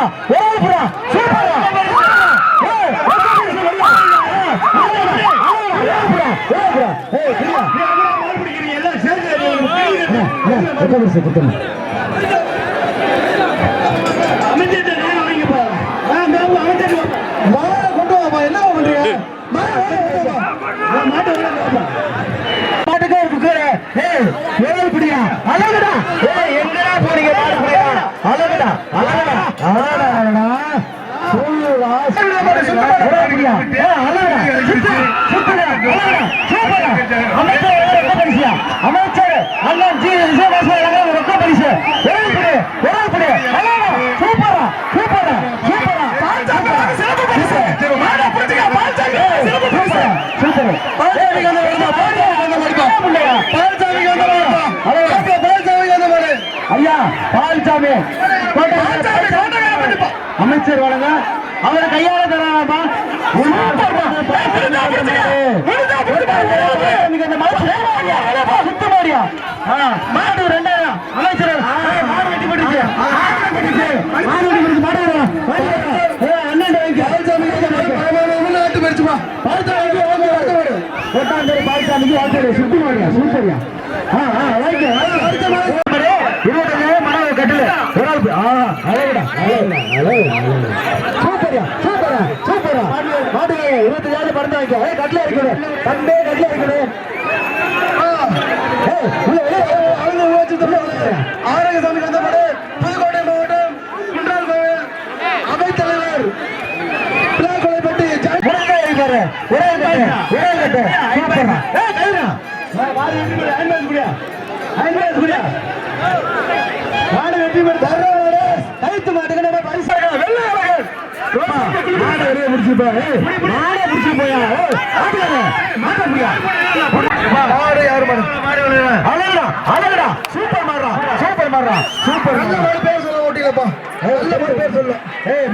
புறா ஒரு ஆள் புறா சூப்பரா அழகுடா, அழகுடா. மாட்டுக்கே? அழகுடா. போனீங்க? அழகுடா, அழகுடா, அழகுடா, அழகுடா. சொல்லுடா, சொல்லுடா, ஒரே பிடியா? ஏய், அழகுடா, சுத்து, சுத்துடா, அழகுடா, சூப்பரா. அமைச்சர் அண்ணன் ஜி விஜயபாஸ்கர் வழங்குற ஒரு ரொக்க பரிசு. ஒரே பிடி, ஒரே பிடி. அழகுடா, சூப்பரா, சூப்பரா, சூப்பரா. சிறப்பு பரிசு. மாடை பிடிச்சுக்க, பால்சாமி, சிறப்பு பரிசு. சூப்பர். பால்சாமிக்கு வந்து வருமா? பால்சாமிக்கு வந்து வருமா? பிள்ளையா? பால்சாமிக்கு வந்து வருமா? அழகா. பால்சாமிக்கு வந்து வரு. ஐயா பால்சாமி கோட்டை- அமைச்சர் வழங்க அவர் கையால தராப்பா மாடு ரெண்டாயிரம் அமைச்சர். மாடு வெட்டி போட்டுச்சு மாடு வெட்டி போட்டுச்சு மாடு நாட்டு பறிச்சுமா கோட்டாந்தூர் பால்சாமிக்கு வாழ்க்கை சுத்தி மாடியா சூப்பரியா இருபத்தஞ்சு மணவு கட்டில. ஆ அழகுடா அழகுடா சூப்பரியா சூப்பரா சூப்பரா மாடு இருபத்தஞ்சாவது பறந்து வைக்க ஏய் கட்டில இருக்கணும் தம்பே கட்டில இருக்கணும் ஆரோக்கியசாமி வந்தபடி புதுக்கோட்டை மாவட்டம் குன்றால் கோவில். அவைத்தலைவர் பிளாக்கொலைப்பட்டி இருக்காரு ஒரே ஒரே கட்டு சூப்பரா ஐம்பது குடியா? ஐம்பது குடியா? மாடு வெட்டி போடு மாடை யாரு அழகுடா அழகுடா சூப்பர் மாடுறா சூப்பர் மாடுறா சூப்பர் நல்ல மாடு பேர் சொல்ல ஓட்டிலப்பா நல்ல மாடு பேர் சொல்ல ஏய்